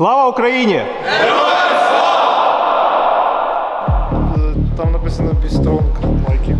Слава Україні! Е, Там написано be strong, like.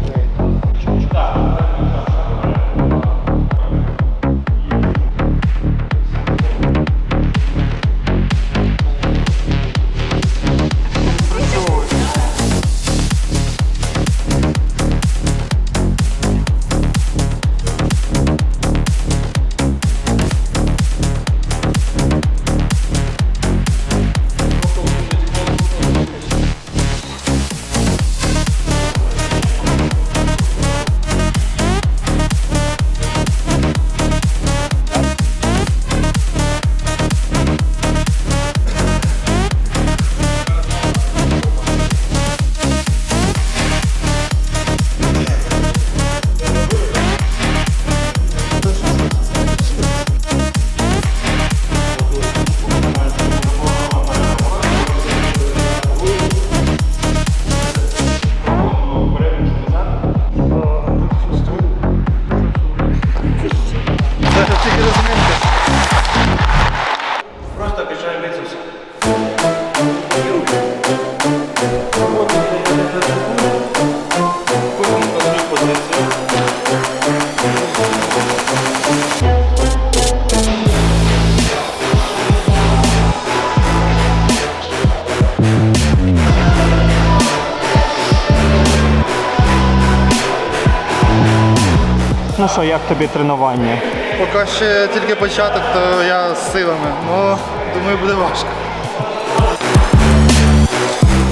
Ну що, як тобі тренування? Поки ще тільки початок, то я з силами. Ну, думаю, буде важко.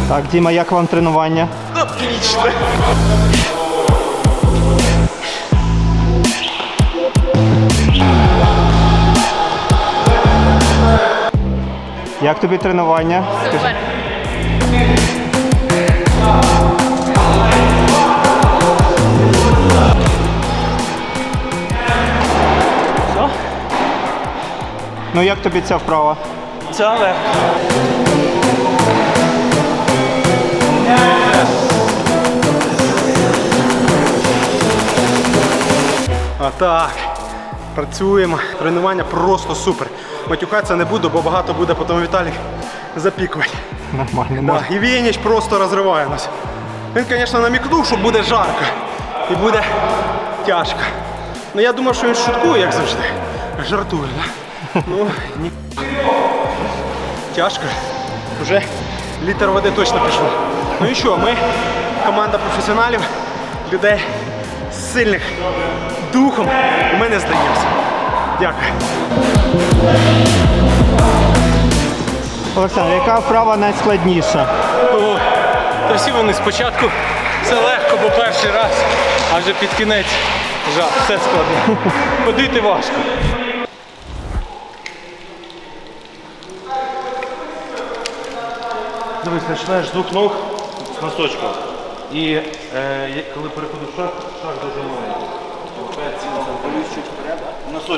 Так, Діма, як вам тренування? Як тобі тренування? Супер. Ну як тобі ця вправа? Це легко. А так, працюємо. Тренування просто супер. Матюкатися не буду, бо багато буде потім Віталік запікувати. Нормально. Да. І Вєніч просто розриває нас. Він, звісно, намікнув, що буде жарко і буде тяжко. Ну я думав, що він шуткує, як завжди. Жартує, да? Ну, ні. Тяжко. Вже літр води точно пішло. Ну і що, ми команда професіоналів, людей сильних духом, і ми не здаємося. Дякую. Олександр, яка вправа найскладніша? О, та всі вони спочатку все легко, бо перший раз, а вже під кінець жах, все складно. Ходити важко. Дивись, починаєш з двох ног з носочку. І е, коли переходиш шаг, шаг дуже маленький.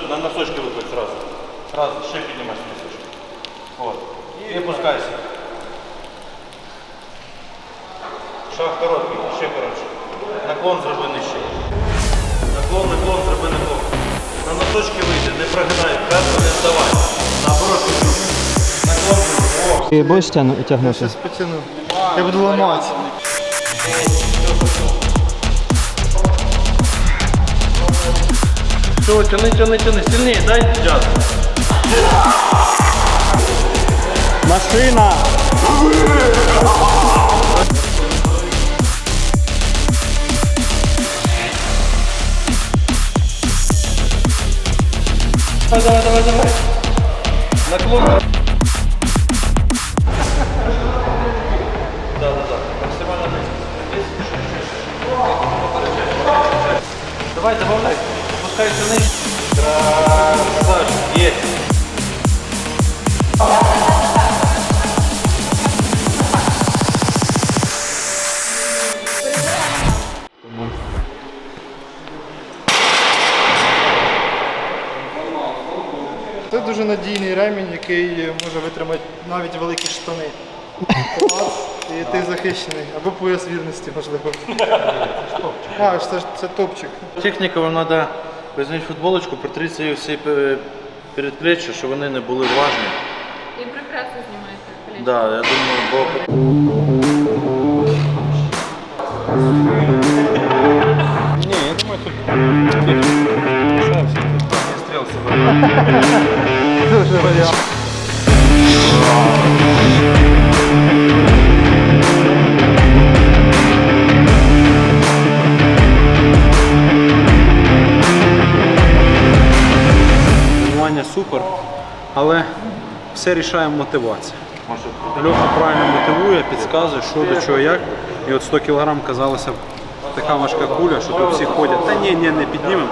На носочки виходь зразу. Зразу, ще піднімаєш носочки. От. І опускайся. Шаг короткий, ще коротше. Наклон зроби нижче. Наклон, наклон, зроби наклон. На носочки вийди, не прогинай, вперто не вставай. Ти будеш тягну- тягнути? Щас потяну. Я буду ламати. Все, тяни, тяни, тяни, сильніше, дай джаз. Машина! Давай, давай, давай, давай. Наклон. Надійний ремінь, який може витримати навіть великі штани. Клас, і ти захищений. Або пояс вірності, можливо. А, це, ж- це топчик. Техніка, вам треба візьміть футболочку, притріться її всі передплеччя, щоб вони не були влажні. І знімаєте? Колечко? Да, я думаю, бо все рішає мотивація. Льоха правильно мотивує, підказує, що до чого як. І от 100 кг казалося така важка куля, що тут всі ходять. Та ні, ні, не піднімемо.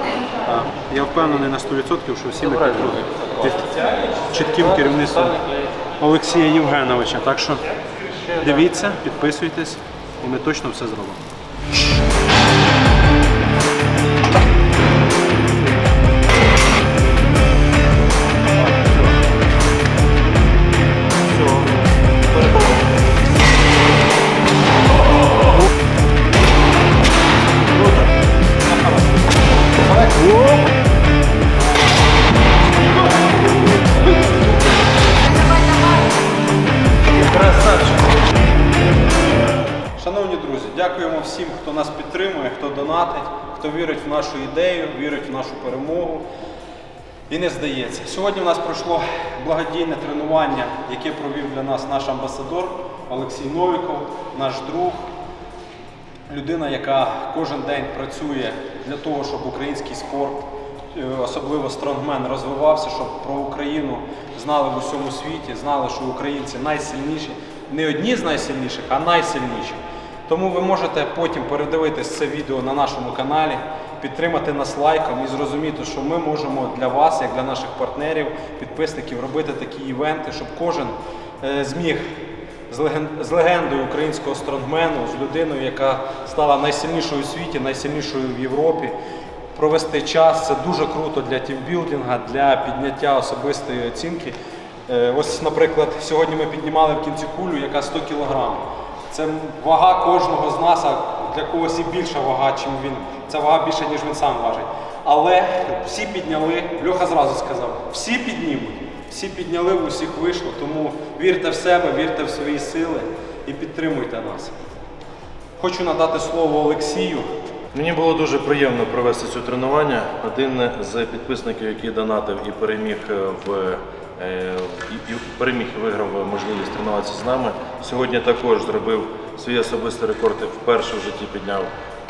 Я впевнений на 100%, що всі ми під, під чітким керівництвом Олексія Євгеновича. Так що дивіться, підписуйтесь, і ми точно все зробимо. Нашу ідею, вірить в нашу перемогу і не здається. Сьогодні в нас пройшло благодійне тренування, яке провів для нас наш амбасадор Олексій Новіков, наш друг, людина, яка кожен день працює для того, щоб український спорт, е, особливо стронгмен, розвивався, щоб про Україну знали в усьому світі, знали, що українці найсильніші, не одні з найсильніших, а найсильніші. Тому ви можете потім передивитись це відео на нашому каналі, підтримати нас лайком і зрозуміти, що ми можемо для вас, як для наших партнерів, підписників, робити такі івенти, щоб кожен е, зміг з легендою українського стронгмену, з людиною, яка стала найсильнішою у світі, найсильнішою в Європі. Провести час це дуже круто для тімбілдинга, для підняття особистої оцінки. Е, Ось, наприклад, сьогодні ми піднімали в кінці кулю, яка 100 кг. Це вага кожного з нас, для когось і більша вага, чим він. Це вага більша, ніж він сам важить. Але всі підняли, Льоха зразу сказав, всі піднімуть. Всі підняли, усіх вийшло, тому вірте в себе, вірте в свої сили і підтримуйте нас. Хочу надати слово Олексію. Мені було дуже приємно провести це тренування. Один з підписників, який донатив і переміг е, в і, і переміг і виграв можливість тренуватися з нами. Сьогодні також зробив свій особистий рекорд і вперше в житті підняв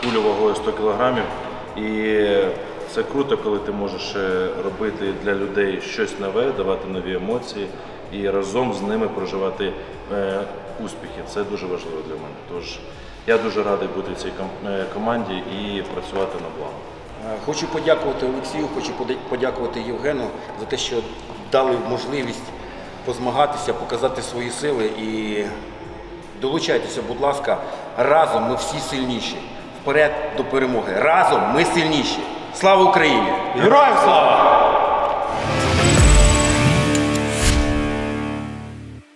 кулю вагою 100 кг. І це круто, коли ти можеш е, робити для людей щось нове, давати нові емоції і разом з ними проживати е, успіхи. Це дуже важливо для мене. Тож я дуже радий бути в цій е, команді і працювати на благо. Е, Хочу подякувати Олексію, хочу подякувати Євгену за те, що дали можливість позмагатися, показати свої сили і долучайтеся, будь ласка, разом ми всі сильніші. Вперед до перемоги. Разом ми сильніші. Слава Україні! Героям слава!